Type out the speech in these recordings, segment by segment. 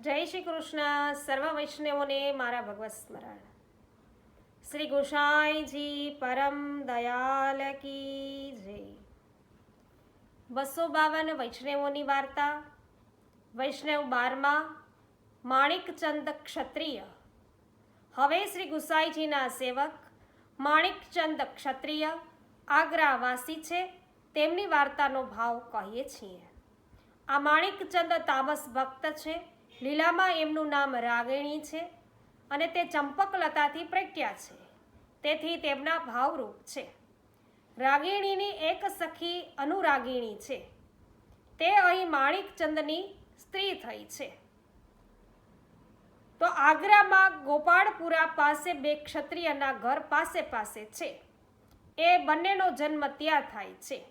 જય શ્રી કૃષ્ણ. સર્વ વૈષ્ણવોને મારા ભગવત સ્મરણ. શ્રી ગોસાઈજી પરમ દયાલ કી જય. બસો બાવન વૈષ્ણવોની વાર્તા. વૈષ્ણવ બારમા, માણિકચંદ ક્ષત્રિય. હવે શ્રી ગુસાઈજીના સેવક, માણિકચંદ ક્ષત્રિય આગ્રાવાસી છે, તેમની વાર્તાનો ભાવ કહીએ છીએ. આ માણિકચંદ તામસ ભક્ત છે લીલામાં એમનું નામ રાગિણી છે અને તે ચંપકલતાથી પ્રખ્યા છે. તેથી તેમના ભાવરૂપ છે. રાગિણીની એક સખી અનુરાગિણી છે. તે અહીં માણિકચંદની સ્ત્રી થઈ છે. તો આગ્રામાં ગોપાળપુરા પાસે બે ક્ષત્રિયના ઘર પાસે પાસે છે. એ બંનેનો જન્મ ત્યાં થાય છે.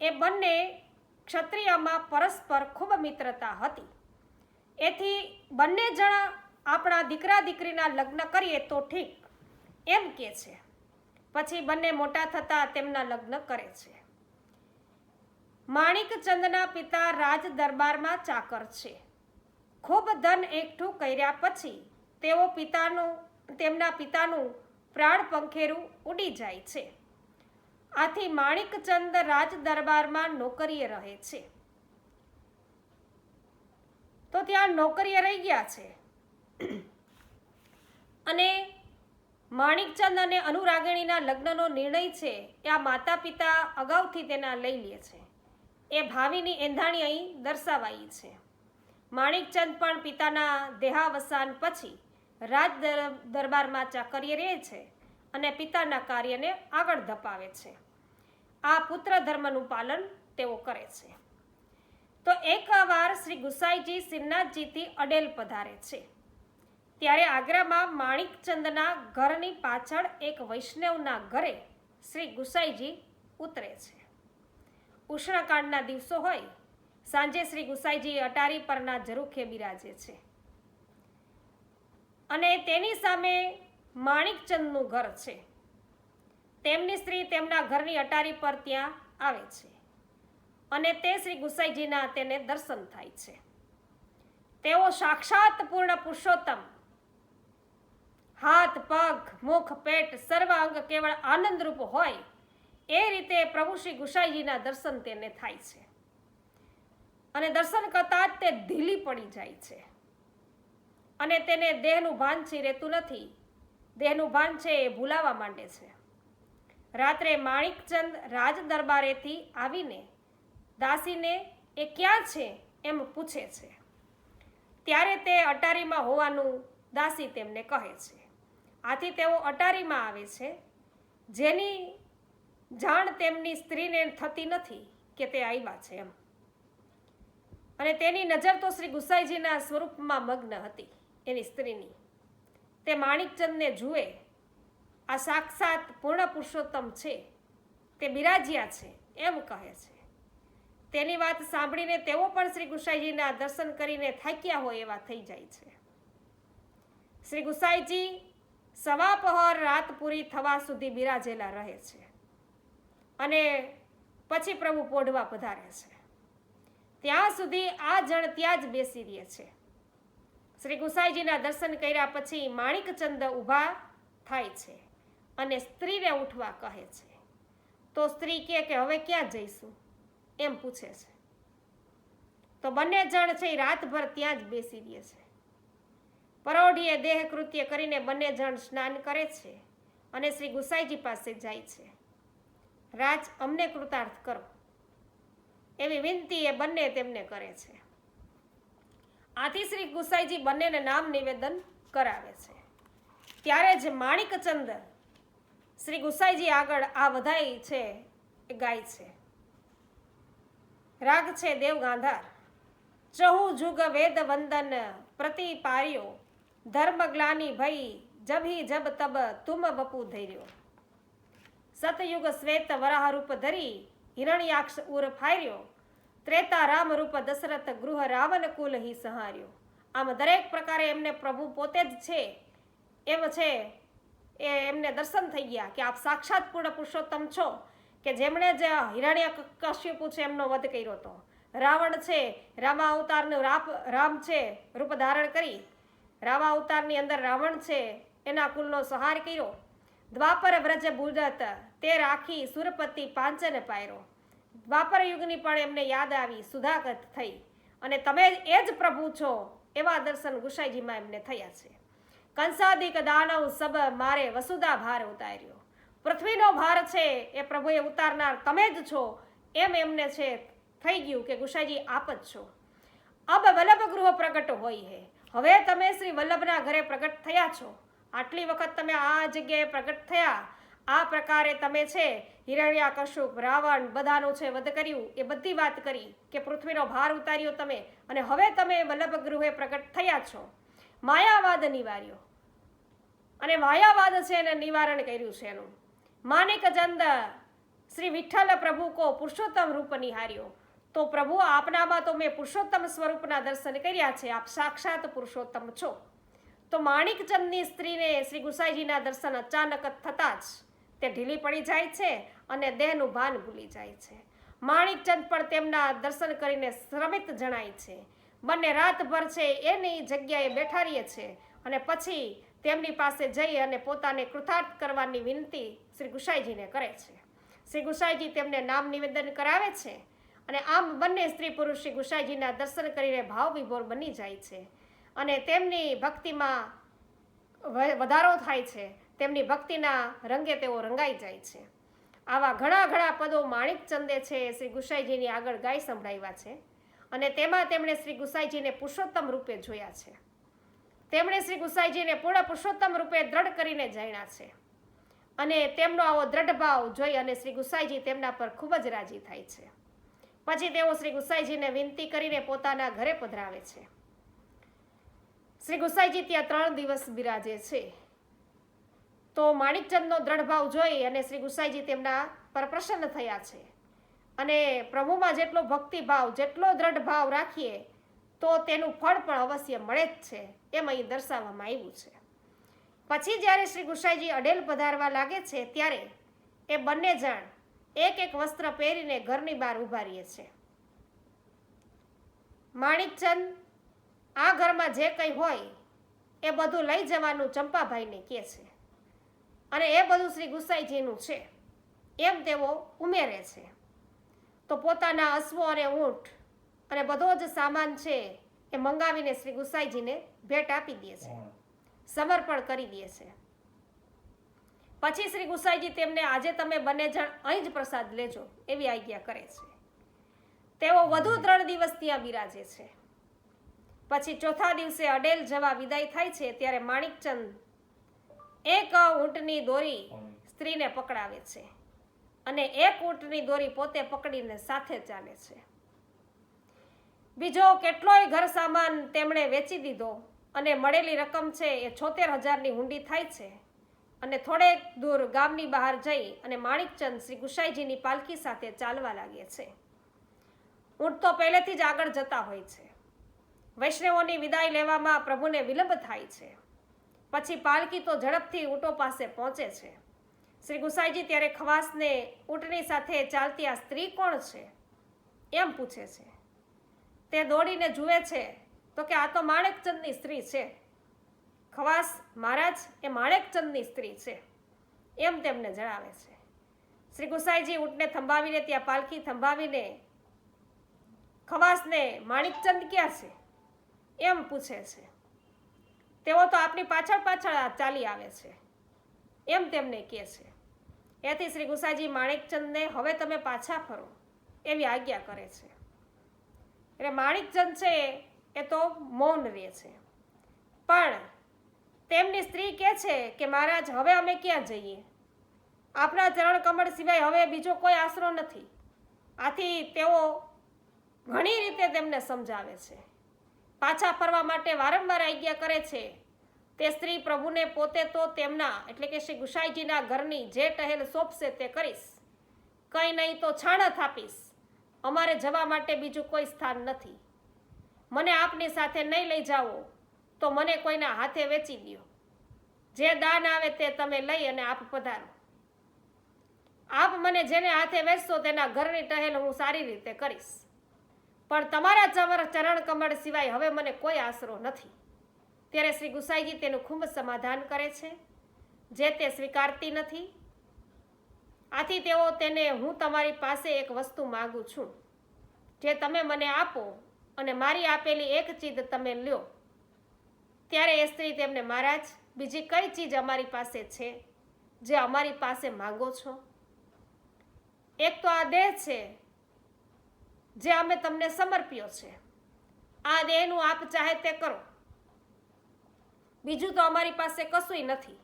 એ બંને ક્ષત્રિયમાં પરસ્પર ખૂબ મિત્રતા હતી. એથી બંને જણા આપણા દીકરા દીકરીના લગ્ન કરીએ તો ઠીક, એમ કે છે. પછી બંને મોટા થતાં તેમના લગ્ન કરે છે. માણિકચંદના પિતા રાજ દરબારમાં ચાકર છે. ખૂબ ધન એકઠું કર્યા પછી તેઓ પિતાનું, તેમના પિતાનું પ્રાણ પંખેરું ઉડી જાય છે. આથી માણિકચંદ રાજ દરબારમાં નોકરીએ રહે છે. તો ત્યાં નોકરીએ રહી ગયા છે. અને માણિકચંદ અને અનુરાગિણીના લગ્નનો નિર્ણય છે એ આ માતા પિતા અગાઉથી તેના લઈ લે છે. એ ભાવિની એંધાણી અહીં દર્શાવાઈ છે. માણિકચંદ પણ પિતાના દેહાવસાન પછી રાજ દરબારમાં ચાકરીએ રહે છે અને પિતાના કાર્યને આગળ ધપાવે છે. આ પુત્ર ધર્મનું પાલન તેઓ કરે છે. તો એકવાર શ્રી ગુસાઈજી સિમનાથજીથી અડેલ પધારે છે. ત્યારે આગ્રામાં માણિકચંદના ઘરની પાછળ એક વૈષ્ણવના ઘરે શ્રી ગુસાઈજી ઉતરે છે. ઉષ્ણકાળના દિવસો હોય, સાંજે શ્રી ગુસાઈજી અટારી પરના ઝરૂખે બિરાજે છે. અને તેની સામે માણિકચંદનું ઘર છે. તેમની સ્ત્રી તેમના ઘરની અટારી પર ત્યાં આવે છે. અને તે શ્રી ગુસાઈજીના તેને દર્શન થાય છે. તેઓ સાક્ષાત પૂર્ણ પુરુષોત્તમ. હાથ, પગ, મુખ, પેટ સર્વ અંગ કેવળ આનંદરૂપ હોય એ રીતે પ્રભુ શ્રી ગુસાઈજીના દર્શન તેને થાય છે. અને દર્શન કરતા જ તે ઢીલી પડી જાય છે. અને તેને દેહનું ભાન છે રહેતું નથી. દેહનું ભાન છે એ ભૂલાવા માંડે છે. રાત્રે માણિકચંદ રાજ દરબારેથી આવીને દાસીને એ ક્યાં છે? એમ પૂછે છે. ત્યારે તે અટારીમાં હોવાનું દાસી તેમને કહે છે. આથી તેઓ અટારીમાં આવે છે. જેની જાણ તેમની સ્ત્રીને થતી નથી કે તે આવ્યા છે એમ. અને તેની નજર તો શ્રી ગુસાઈજીના સ્વરૂપમાં મગ્ન હતી, એની સ્ત્રીની. તે માણિકચંદને જુએ, આ સાક્ષાત પૂર્ણ પુરુષોત્તમ છે. તે બિરાજ્યા છે, એમ કહે છે. તેની વાત સાંભળીને તેઓ પણ શ્રી ગુસાઈજીના દર્શન કરીને થાક્યા હોય એવા થઈ જાય છે. શ્રી ગુસાઈજી સવા પહોર રાત પૂરી થવા સુધી બિરાજેલા રહે છે અને પછી પ્રભુ પોઢવા પધારે છે. ત્યાં સુધી આ જણ ત્યાં જ બેસી રહે છે. શ્રી ગુસાઈજીના દર્શન કર્યા પછી માણિકચંદ ઊભા થાય છે અને સ્ત્રીને ઉઠવા કહે છે. તો સ્ત્રી કે, હવે ક્યાં જઈશું? એમ પૂછે છે. તો બંને જણ છે એ રાતભર ત્યાં જ બેસી રહે છે. પરોઢીએ દેહ કૃત્ય કરીને બંને જણ સ્નાન કરે છે અને શ્રી ગુસાઈજી પાસે જાય છે. રાજ, અમને કૃતાર્થ કરો. એવી વિનંતી એ બંને તેમને કરે છે. આથી શ્રી ગુસાઈજી બંનેને નામ નિવેદન કરાવે છે. ત્યારે જ માણિકચંદ શ્રી ગુસાઈજી આગળ આ વધાઈ છે એ ગાય છે. રાગ છે દેવ ગાંધાર ચહુ જુગ વેદ વંદન પ્રતિ પાર્યો. ધર્મ ગ્લાની ભઈ જભી જબ તબ તુમ બપુ ધૈર્યો. સતયુગ શ્વેત વરાહ રૂપ ધરી હિરણ્યાક્ષ ઉર ફાર્યો. ત્રેતા રામ રૂપ દશરથ ગૃહ રાવણ કુલ હિ સહાર્યો. આમ દરેક પ્રકારે એમને પ્રભુ પોતે જ છે. એમ છે, એ એમને દર્શન થઈ ગયા કે આપ સાક્ષાત પૂર્ણ પુરુષોત્તમ છો. કે જેમણે જ હિરણ્ય કશ્યપુ છે એમનો વધ કર્યો હતો. રાવણ છે, રામા અવતારનું રાપ રામ છે રૂપ ધારણ કરી. રામા અવતારની અંદર રાવણ છે, એના કુલનો સહાર કર્યો. દ્વાપર વ્રજ બુદત તે રાખી સુરપતિ પાંચને પાયરો. દ્વાપર યુગની પણ એમને યાદ આવી, સુધાગત થઈ. અને તમે એ જ પ્રભુ છો, એવા દર્શન ગુસાઈજીમાં એમને થયા છે. કંસાદિક દાનવ સબ મારે વસુધા ભાર ઉતાર્યો. પૃથ્વીનો ભાર છે એ પ્રભુએ ઉતારનાર તમે જ છો. એમ એમને છે, થઈ ગયું કે ગુસાઈજી આપ જ છો. અબ વલ્લભ ગૃહ પ્રગટ હોય હે. હવે તમે શ્રી વલ્લભના ઘરે પ્રગટ થયા છો. આટલી વખત તમે આ જગ્યાએ પ્રગટ થયા. આ પ્રકારે તમે છે, હિરણ્યા કશુક રાવણ બધાનું છે, વધ કર્યું. એ બધી વાત કરી કે પૃથ્વીનો ભાર ઉતાર્યો તમે. અને હવે તમે વલ્લભ ગૃહે પ્રગટ થયા છો. માયાવાદ નિવાર્યો. અને માયાવાદ છે એને નિવારણ કર્યું છે એનું. માનિક ચંદ શ્રી વિઠ્ઠલ પ્રભુ કો પુરુષોત્તમ રૂપ નિહાર્યો. તો પ્રભુ, આપનામાં તો મેં પુરુષોત્તમ સ્વરૂપના દર્શન કર્યા છે. આપ સાક્ષાત પુરુષોત્તમ છો. તો માણિકચંદની સ્ત્રીને શ્રી ગુસાઈજીના દર્શન અચાનક થતાં જ તે ઢીલી પડી જાય છે અને દેહનું ભાન ભૂલી જાય છે. માણિકચંદ પણ તેમના દર્શન કરીને શ્રમિત જણાય છે. બંને રાતભર છે, એની જગ્યાએ બેઠા રહીએ છે અને પછી તેમની પાસે જઈ અને પોતાને કૃતાર્થ કરવાની વિનંતી શ્રી ગુસાઈજીને કરે છે. શ્રી ગુસાઈજી તેમને નામ નિવેદન કરાવે છે અને આમ બંને સ્ત્રી પુરુષ શ્રી ગુસાઈજીના દર્શન કરીને ભાવ વિભોર બની જાય છે અને તેમની ભક્તિમાં વધારો થાય છે. તેમની ભક્તિના રંગે તેઓ રંગાઈ જાય છે. આવા ઘણા ઘણા પદો માણિકચંદે છે શ્રી ગુસાઈજીની આગળ ગાય સંભળાવ્યા છે અને તેમાં તેમણે શ્રી ગુસાઈજીને પુરુષોત્તમ રૂપે જોયા છે. તેમણે શ્રી ગુસાઈજીને પૂર્ણ પુરુષોત્તમ રૂપે દ્રઢ કરીને જાણ્યા છે. અને તેમનો આવો દ્રઢ ભાવ જોઈ અને શ્રી ગુસાઈજી તેમના પર ખૂબ જ રાજી થાય છે. પછી તેઓ શ્રી ગુસાઈજીને વિનંતી કરીને પોતાના ઘરે પધરાવે છે. શ્રી ગુસાઈજી ત્યાં ત્રણ દિવસ બિરાજે છે. તો માણિકચંદનો દ્રઢ ભાવ જોઈ અને શ્રી ગુસાઈજી તેમના પર પ્રસન્ન થયા છે. અને પ્રભુમાં જેટલો ભક્તિભાવ, જેટલો દ્રઢ ભાવ રાખીએ તો તેનું ફળ પણ અવશ્ય મળે જ છે, એમ અહીં દર્શાવવામાં આવ્યું છે. પછી જ્યારે શ્રી ગુસાઈજી અડેલ પધારવા લાગે છે, ત્યારે એ બંને જણ એક એક વસ્ત્ર પહેરીને ઘરની બહાર ઊભા રહીએ છે. માણિકચંદ, આ ઘરમાં જે કંઈ હોય, એ બધું લઈ જવાનું ચંપાભાઈને કહે છે. અને એ બધું શ્રી ગુસાઈજીનું છે, એમ તેઓ ઉમેરે છે. તો પોતાના અશ્વો અને ઊંટ અને બધો જ સામાન છે એ મંગાવીને શ્રી ગુસાઈજીને ભેટ આપી દે છે. સમર્પણ કરી દે છે. પછી શ્રી ગુસાઈજી તેમને આજે તમે બંને જણ અહીં જ પ્રસાદ લેજો એવી આજ્ઞા કરે છે. તેઓ વધુ ત્રણ દિવસ ત્યાં બિરાજે છે. પછી ચોથા દિવસે અડેલ જવા વિદાય થાય છે ત્યારે માણિકચંદ એક ઊંટની દોરી સ્ત્રીને પકડાવે છે અને એક ઊંટની દોરી પોતે પકડીને સાથે ચાલે છે. બીજો કેટલોય ઘર સામાન તેમણે વેચી દીધો અને મળેલી રકમ છે એ છોતેર હજારની હુંડી થાય છે. અને થોડેક દૂર ગામની બહાર જઈ અને માણિકચંદ શ્રી ગુસાઈજીની પાલખી સાથે ચાલવા લાગે છે. ઊંટ તો પહેલેથી જ આગળ જતા હોય છે. વૈષ્ણવોની વિદાય લેવામાં પ્રભુને વિલંબ થાય છે. પછી પાલકી તો ઝડપથી ઊંટો પાસે પહોંચે છે. શ્રી ગુસાઈજી ત્યારે ખવાસને ઊંટની સાથે ચાલતી આ સ્ત્રી કોણ છે? એમ પૂછે છે. તે દોડીને જુએ છે તો કે આ તો માણેકચંદની સ્ત્રી છે. ખવાસ મહારાજ એ માણેકચંદની સ્ત્રી છે, એમ તેમને જણાવે છે. શ્રી ગુસાઈજી ઊંટને થંભાવીને, ત્યાં પાલખી થંભાવીને, ખવાસને, માણિકચંદ ક્યાં છે? એમ પૂછે છે. તેઓ તો આપની પાછળ પાછળ ચાલી આવે છે, એમ તેમને કહે છે. એથી શ્રી ગુસાઈજી માણેકચંદને, હવે તમે પાછા ફરો, એવી આજ્ઞા કરે છે. એટલે માણિકચંદ છે એ તો મૌન રહે છે. પણ તેમની સ્ત્રી કહે છે કે, મહારાજ, હવે અમે ક્યાં જઈએ? આપણા ચરણ કમળ સિવાય હવે બીજો કોઈ આશરો નથી. આથી તેઓ ઘણી રીતે તેમને સમજાવે છે. પાછા ફરવા માટે વારંવાર આજ્ઞા કરે છે તે સ્ત્રી પ્રભુને પોતે તો તેમના, એટલે કે શ્રી ગુસાઈજીના ઘરની જે ટહેલ સોંપશે તે કરીશ. કંઈ નહીં તો છાણત આપીશ. અમારે જવા માટે બીજું કોઈ સ્થાન નથી. મને આપની સાથે નહીં લઈ જાઓ, તો મને કોઈના હાથે વેચી દ્યો. જે દાન આવે તે તમે લઈ અને આપ પધારો. આપ મને જેને હાથે વેચશો તેના ઘરની ટહેલ હું સારી રીતે કરીશ. પણ તમારા ચમર ચરણ કમળ સિવાય હવે મને કોઈ આશરો નથી. ત્યારે શ્રી ગુસાઈજી તેનું ખૂબ સમાધાન કરે છે, જે તે સ્વીકારતી નથી. આથી તેઓ તેને હું તમારી પાસે એક વસ્તુ માગું છું. જે તમે મને આપો અને મારી આપેલી એક ચીજ તમે લ્યો. ત્યારે એ સ્ત્રી તેમને, મહારાજ, બીજી કઈ ચીજ અમારી પાસે છે જે અમારી પાસે માંગો છો? એક તો આ દેહ છે જે અમે તમને સમર્પ્યો છે. આ દેહનું આપ ચાહે તે કરો. બીજું તો અમારી પાસે કશુંય નથી.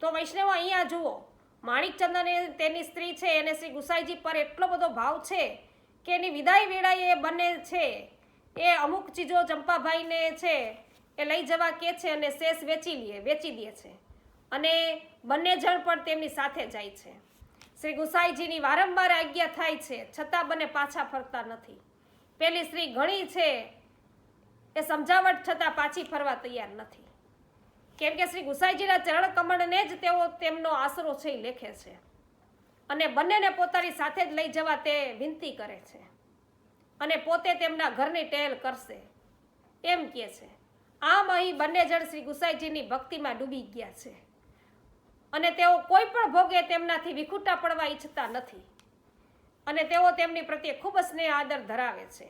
તો વૈષ્ણવ અહીંયા જુઓ. માણિકચંદને તેની સ્ત્રી છે, એને શ્રી ગુસાઈજી પર એટલો બધો ભાવ છે કે એની વિદાય વેળાએ એ બંને છે. એ અમુક ચીજો ચંપાભાઈને છે, એ લઈ જવા કે છે અને શેષ વેચી લે, વેચી દે છે. અને બંને જણ પણ તેમની સાથે જાય છે. શ્રી ગુસાઈજીની વારંવાર આજ્ઞા થાય છે, છતાં બંને પાછા ફરતા નથી. પેલી સ્ત્રી ઘણી છે, એ સમજાવટ છતાં પાછી ફરવા તૈયાર નથી. કેમ કે શ્રી ગુસાઈજીના ચરણ કમળને જ તેઓ તેમનો આશરો છે એ લેખે છે. અને બંનેને પોતાની સાથે જ લઈ જવા તે વિનંતી કરે છે. અને પોતે તેમના ઘરની ટેલ કરશે. એમ કહે છે. આમ અહીં બંને જણ શ્રી ગુસાઈજીની ભક્તિમાં ડૂબી ગયા છે. અને તેઓ કોઈ પણ ભોગે તેમનાથી વિખૂટા પડવા ઈચ્છતા નથી. અને તેઓ તેમની પ્રત્યે ખૂબ સ્નેહ આદર ધરાવે છે.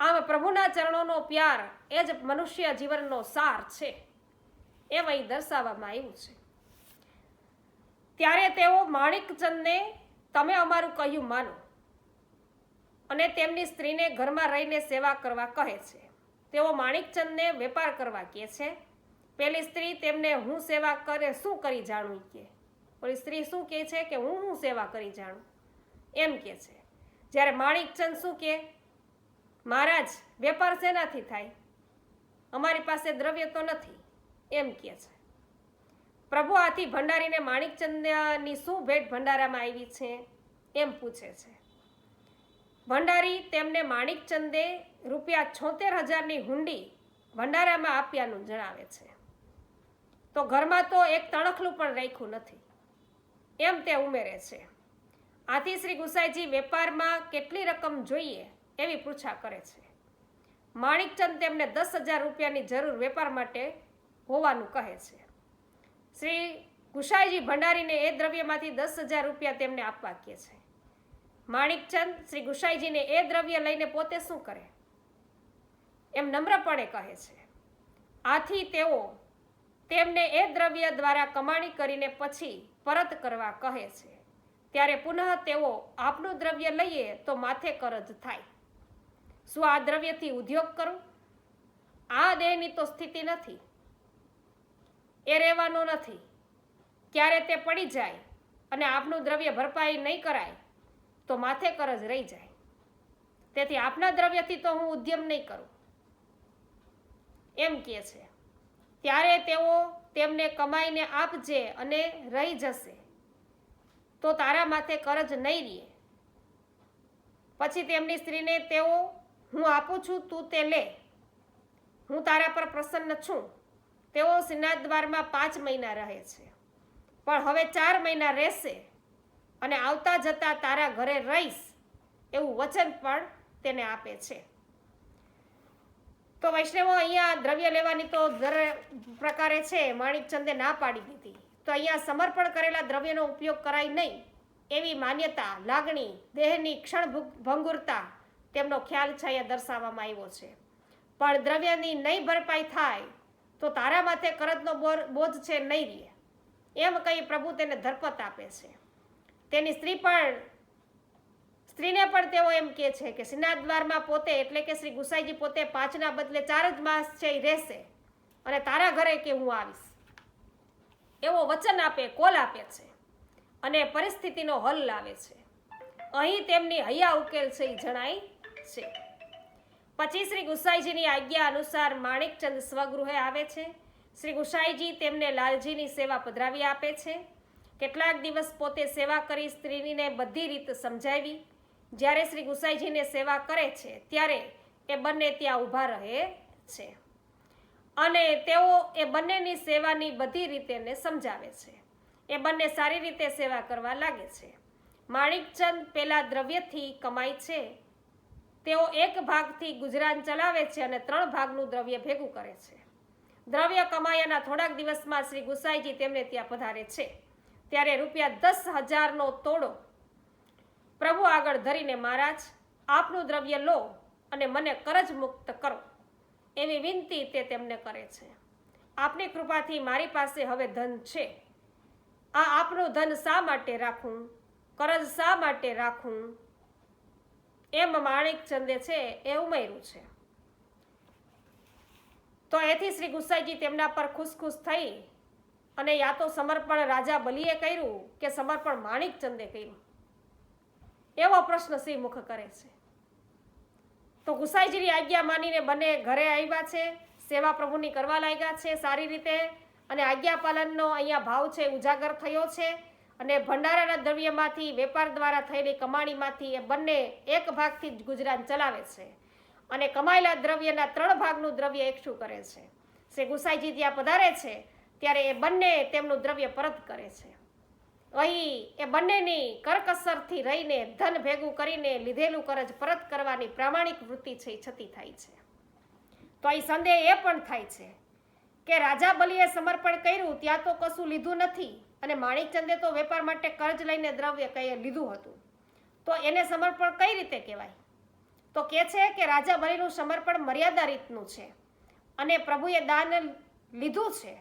આમ પ્રભુના ચરણોનો પ્યાર એ જ મનુષ્ય જીવનનો સાર છે. એમ અહીં દર્શાવવામાં આવ્યું છે. ત્યારે તેઓ માણિકચંદને તમે અમારું કહ્યું માનો. અને તેમની સ્ત્રીને ઘરમાં રહીને સેવા કરવા કહે છે. તેઓ માણિકચંદને વેપાર કરવા કહે છે. પેલી સ્ત્રી તેમને હું સેવા કરે શું કરી જાણું કે. પેલી સ્ત્રી શું કહે છે કે હું હું સેવા કરી જાણું? એમ કે છે. જ્યારે માણિકચંદ શું કહે? મહારાજ વેપાર શેનાથી થાય? અમારી પાસે દ્રવ્ય તો નથી. એમ કહે છે. પ્રભુ આથી ભંડારીને માણિકચંદની શું ભેટ ભંડારામાં આવી છે? એમ પૂછે છે. ભંડારી તેમને માણિકચંદે રૂપિયા છોતેર હજારની હુંડી ભંડારામાં આપ્યાનું જણાવે છે. તો ઘરમાં તો એક તણખલું પણ રાખ્યું નથી. એમ તે ઉમેરે છે. આથી શ્રી ગુસાઈજી વેપારમાં કેટલી રકમ જોઈએ એવી પૂછા કરે છે. માણિકચંદ તેમને દસ હજાર રૂપિયાની જરૂર વેપાર માટે હોવાનું કહે છે. શ્રી ગુસાઈજી ભંડારીને એ દ્રવ્યમાંથી દસ હજાર રૂપિયા તેમને આપવા કહે છે. માણિકચંદ, શ્રી ગુસાઈજીને એ દ્રવ્ય લઈને પોતે શું કરે? એમ નમ્રપણે કહે છે. આથી તેઓ તેમને એ દ્રવ્ય દ્વારા કમાણી કરીને પછી પરત કરવા કહે છે. ત્યારે પુનઃ તેઓ આપનું દ્રવ્ય લઈએ તો માથે કરજ થાય. શું આ દ્રવ્યથી ઉદ્યોગ કરું? આ દેહની તો સ્થિતિ નથી. એ રહેવાનો નથી. ક્યારે તે પડી જાય અને આપનું દ્રવ્ય ભરપાઈ નહીં કરાય, તો માથે કરજ રહી જાય. તેથી આપના દ્રવ્યથી તો હું ઉદ્યમ નહીં કરું. એમ કહે છે. ત્યારે તેઓ તેમને કમાઈને આપજે અને રહી જશે. તો તારા માથે કરજ નહીં રહે પછી તેમની સ્ત્રીને તેઓ, હું આપું છું, તું તે લે. હું તારા પર પ્રસન્ન છું. તેઓ શ્રીનાથ પાંચ મહિના રહે છે. પણ હવે ચાર મહિના રહેશે અને આવતા જતા તારા ઘરે રહીશ એવું વચન પણ તેને આપે છે. તો વૈષ્ણવો, અહીંયા દ્રવ્ય લેવાની તો દર પ્રકારે છે માણિકચંદે ના પાડી દીધી. તો અહીંયા સમર્પણ કરેલા દ્રવ્યનો ઉપયોગ કરાય નહીં એવી માન્યતા, લાગણી, દેહની ક્ષણ ભંગુરતા તેમનો ખ્યાલ છે અહીંયા દર્શાવવામાં આવ્યો છે. પણ દ્રવ્યની નહીં ભરપાઈ થાય તો તારા માથે કરજનો બોજ છે, નહીં રહે એમ કહી પ્રભુ તેને ધરપત આપે છે. તેની સ્ત્રી પણ સ્ત્રીને પણ તેઓ એમ કહે છે કે શ્રીનાથ દ્વારમાં પોતે એટલે કે શ્રી ગુસાઈજી પોતે પાંચના બદલે ચાર જ માસ છે એ રહેશે. અને તારા ઘરે કે હું આવીશ? એવો વચન આપે, કોલ આપે છે. અને પરિસ્થિતિનો હલ લાવે છે. અહીં તેમની હૈયા ઉકેલ છે એ જણાય છે. પછી શ્રી ગુસાઈજીની આજ્ઞા અનુસાર માણિકચંદ સ્વગૃહે આવે છે. શ્રી ગુસાઈજી તેમને લાલજીની સેવા પધરાવી આપે છે. કેટલાક દિવસ પોતે સેવા કરી સ્ત્રીને બધી રીત સમજાવી. જ્યારે શ્રી ગુસાઈજીને સેવા કરે છે, ત્યારે એ બંને ત્યાં ઊભા રહે છે. અને તેઓ એ બંનેની સેવાની બધી રીતેને સમજાવે છે. એ બંને સારી રીતે સેવા કરવા લાગે છે. માણિકચંદ પેલા દ્રવ્યથી કમાય છે. તેઓ એક ભાગથી ગુજરાન ચલાવે છે અને ત્રણ ભાગનું દ્રવ્ય ભેગું કરે છે. દ્રવ્ય કમાયાના થોડાક દિવસમાં શ્રી ગુસાઈજી તેમને ત્યાં પધારે છે. ત્યારે રૂપિયા દસ હજારનો તોડો. પ્રભુ આગળ ધરીને, મહારાજ, આપનું દ્રવ્ય લો અને મને કરજ મુક્ત કરો. એવી વિનંતી તે તેમને કરે છે. આપની કૃપાથી મારી પાસે હવે ધન છે. આ આપનું ધન શા માટે રાખું? કરજ શા માટે રાખું? એમ માણિક ચંદે છે, એ ઉમેર્યું છે. તો એથી શ્રી ગુસાઈજી તેમના પર ખુશ ખુશ થઈ અને યા તો સમર્પણ રાજા બલીએ કર્યું કે સમર્પણ માણિક ચંદે કર્યું? એવો પ્રશ્ન શ્રી મુખ કરે છે. તો ગુસાઈજીની આજ્ઞા માનીને બંને ઘરે આવ્યા છે, સેવા પ્રભુની કરવા લાગ્યા છે સારી રીતે અને આજ્ઞા પાલનનો અહીંયા ભાવ છે, ઉજાગર થયો છે અને ભંડારાના દ્રવ્યમાંથી, વેપાર દ્વારા થયેલી કમાણીમાંથી એ બંને એક ભાગથી જ ગુજરાન ચલાવે છે. અને કમાયેલા દ્રવ્યના ત્રણ ભાગનું દ્રવ્ય એકઠું કરે છે. શ્રી ગુસાઈજી ત્યાં પધારે છે, ત્યારે એ બંને તેમનું દ્રવ્ય પરત કરે છે. અહીં એ બંનેની કરકસરથી રહીને, ધન ભેગું કરીને લીધેલું કરજ પરત કરવાની પ્રામાણિક વૃત્તિ છે છતી થાય છે. તો અહીં સંદેહ એ પણ થાય છે કે રાજા બલીએ સમર્પણ કર્યું, ત્યાં તો કશું લીધું નથી. અને માણિકચંદે તો વેપાર માટે કર્જ લઈને દ્રવ્ય કહીએ લીધું હતું. તો એને સમર્પણ કઈ રીતે કહેવાય? તો કે છે કે રાજા બલિનું સમર્પણ મર્યાદા રીતનું છે અને પ્રભુએ દાન લીધું છે.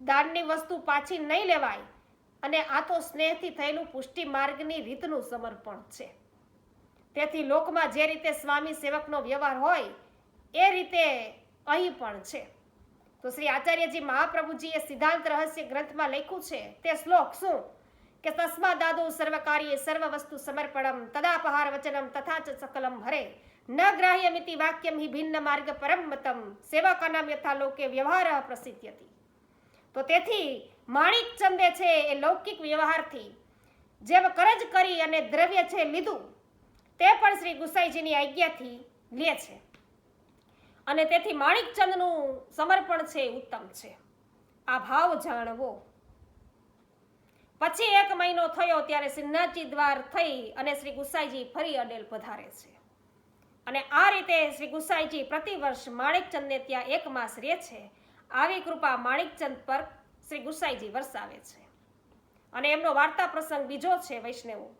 દાનની વસ્તુ પાછી નહીં લેવાય અને આ તો સ્નેહથી થયેલું પુષ્ટિ માર્ગની રીતનું સમર્પણ છે. તેથી લોકમાં જે રીતે સ્વામી સેવકનો વ્યવહાર હોય એ રીતે અહીં પણ છે. તો શ્રી આચાર્યજી મહાપ્રભુજીએ સિદ્ધાંત રહસ્ય ગ્રંથમાં લખ્યું છે, તે શ્લોક શું? કે તસ્મા દાદો સર્વકાર્ય સર્વ વસ્તુ સમર્પણમ, તદાપહાર વચનમ તથા ચ સકલમ હરે. ન ગ્રાહ્યમિતિ વાક્યમ હિ ભિન્ન માર્ગ પરમ મતમ, સેવકાનામ યથા લોકે વ્યવહાર પ્રસિદ્ધ્યતિ. તો તેથી માણિક ચંદે છે એ લૌકિક વ્યવહારથી, જેમ કરજ કરી અને દ્રવ્ય છે લીધું, તે પણ શ્રી ગુસાઈજીની આજ્ઞાથી લે છે. અને તેથી માણિકચંદનું સમર્પણ છે, ઉત્તમ છે. આ ભાવ જાણવો. પછી એક મહિનો થયો ત્યારે સિંહાજી દ્વાર થઈ અને શ્રી ગુસાઈજી ફરી અડેલ પધારે છે. અને આ રીતે શ્રી ગુસાઈજી પ્રતિવર્ષ માણિકચંદને ત્યાં એક માસ રહે છે. આવી કૃપા માણિકચંદ પર શ્રી ગુસાઈજી વરસાવે છે. અને એમનો વાર્તા પ્રસંગ બીજો છે, વૈષ્ણવો,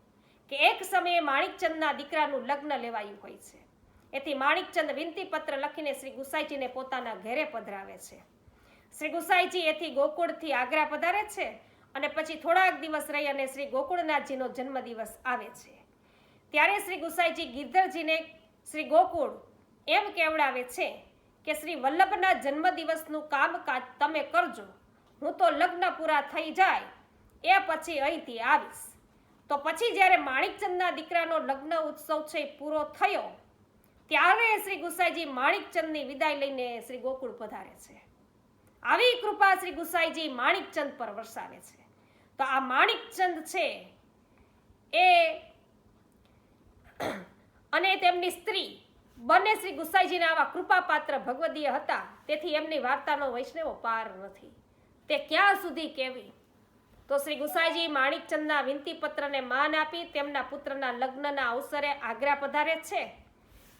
કે એક સમયે માણિકચંદના દીકરાનું લગ્ન લેવાયું હોય છે. એથી માણિકચંદ વિનંતી પત્ર લખીને શ્રી ગુસાઈજીને પોતાના ઘેરે પધરાવે છે. શ્રી ગુસાઈજી એથી ગોકુળથી આગ્રા પધારે છે અને પછી થોડાક દિવસ રહી અને શ્રી ગોકુળનાથજીનો જન્મદિવસ આવે છે. ત્યારે શ્રી ગુસાઈજી ગિરધરજીને શ્રી ગોકુળ એમ કેવડાવે છે કે, શ્રી વલ્લભના જન્મદિવસનું કામકાજ તમે કરજો. હું તો લગ્ન પૂરા થઈ જાય, એ પછી અહીંથી આવીશ. તો પછી જ્યારે માણિકચંદના દીકરાનો લગ્ન ઉત્સવ છે પૂરો થયો ત્યારે શ્રી ગુસાઈજી માણિકચંદની વિદાય લઈને શ્રી ગોકુળ પધારે છે. આવી કૃપા શ્રી ગુસાઈજી માણિકચંદ પર વરસાવે છે. તો આ માણિકચંદ છે એ અને તેમની સ્ત્રી, બંને શ્રી ગુસાઈજીના આવા કૃપાપાત્ર ભગવદીય હતા. તેથી એમની વાર્તાનો વૈષ્ણવો પાર નથી. તે ક્યાં સુધી કેવી તો શ્રી ગુસાઈજી માણિકચંદના વિનંતી પત્રને માન આપી તેમના પુત્રના લગ્નના અવસરે આગ્રા પધારે છે.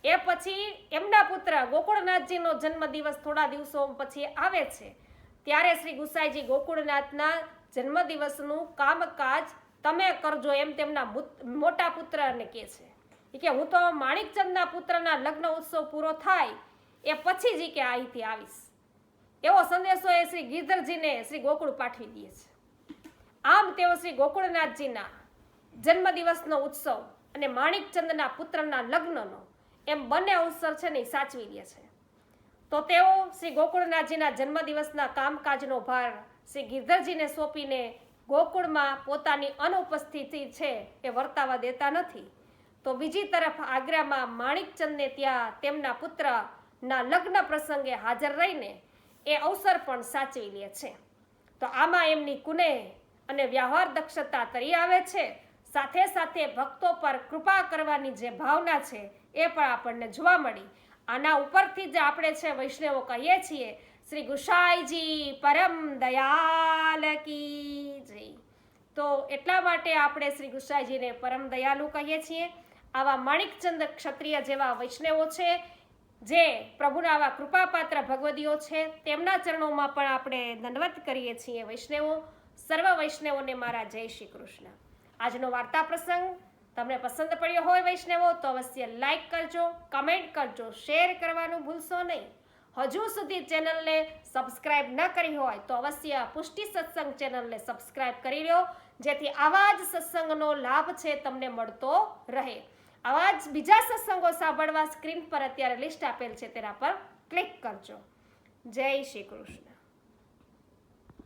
એ પછી એમના પુત્ર ગોકુળનાથજીનો જન્મદિવસ થોડા દિવસો પછી આવે છે. ત્યારે શ્રી ગુસાઈજી ગોકુળનાથના જન્મદિવસનું કામકાજ તમે કરજો એમ તેમના મોટા પુત્રને કહે છે. એ કે હું તો માણિકચંદના પુત્રના લગ્ન ઉત્સવ પૂરો થાય એ પછી જ કે અહીંથી આવીશ. એવો સંદેશો એ શ્રી ગિરધરજીને શ્રી ગોકુળ પાઠવી દે છે. આમ તેઓ શ્રી ગોકુળનાથજીના જન્મદિવસનો ઉત્સવ અને માણિકચંદના પુત્રના લગ્નનો એમ બંને અવસર છે ને સાચવી લે છે. તો તેઓ શ્રી ગોકુળનાથજીના જન્મદિવસના કામકાજનો ભાર શ્રી ગિરધરજીને સોંપીને ગોકુળમાં પોતાની અનુપસ્થિતિ છે એ વર્તાવા દેતા નથી. તો બીજી તરફ આગ્રામાં માણિકચંદને ત્યાં તેમના પુત્રના લગ્ન પ્રસંગે હાજર રહીને એ અવસર પણ સાચવી લે છે. તો આમાં એમની કુને અને વ્યવહાર દક્ષતા તરી આવે છે. સાથે સાથે ભક્તો પર કૃપા કરવાની જે ભાવના છે એ પણ આપણને જોવા મળી. આના ઉપરથી જ આપણે છે વૈષ્ણવો કહીએ છીએ, શ્રી ગુસાઈજી પરમ દયાલ કી જય. તો એટલા માટે આપણે શ્રી ગુસાઈજીને પરમ દયાલુ કહીએ છીએ. આવા માણિકચંદ ક્ષત્રિય જેવા વૈષ્ણવો છે, જે પ્રભુના આવા કૃપાપાત્ર ભગવદીઓ છે, તેમના ચરણોમાં પણ આપણે દંડવત કરીએ છીએ વૈષ્ણવો. સર્વ વૈષ્ણવોને મારા જય શ્રી કૃષ્ણ. આજનો વાર્તા પ્રસંગ તમને પસંદ પડ્યો હોય વૈષ્ણવો, તો અવશ્ય લાઈક કરજો કમેન્ટ કરજો શેર કરવાનું ભૂલશો નહીં. હજુ સુધી ચેનલને સબસ્ક્રાઇબ ન કરી હોય, તો અવશ્ય પુષ્ટિ સત્સંગ ચેનલને સબસ્ક્રાઇબ કરી લો જેથી આવા જ સત્સંગનો લાભ છે તમને મળતો રહે. આવા જ બીજા સત્સંગો સાંભળવા સ્ક્રીન પર અત્યારે લિસ્ટ આપેલ છે, તેના પર ક્લિક કરજો. જય શ્રી કૃષ્ણ.